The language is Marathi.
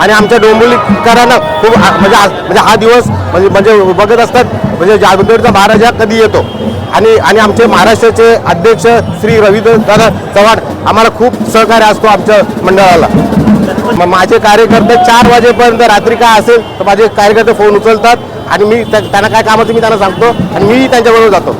आणि आमच्या डोंबिवलीकरांना खूप म्हणजे म्हणजे हा दिवस म्हणजे म्हणजे बघत असतात. म्हणजे जादूगरचा महाराज हा कधी येतो? आणि आणि आमचे महाराष्ट्राचे अध्यक्ष श्री रवींद्र दादा चव्हाण आम्हाला खूप सहकार्य असतो आमच्या मंडळाला. मग माझे कार्यकर्ते चार वाजेपर्यंत रात्री काय असेल तर माझे कार्यकर्ते फोन उचलतात आणि मी त्या- त्यांना काय काम असेल मी त्यांना सांगतो आणि मी त्यांच्याबरोबर जातो.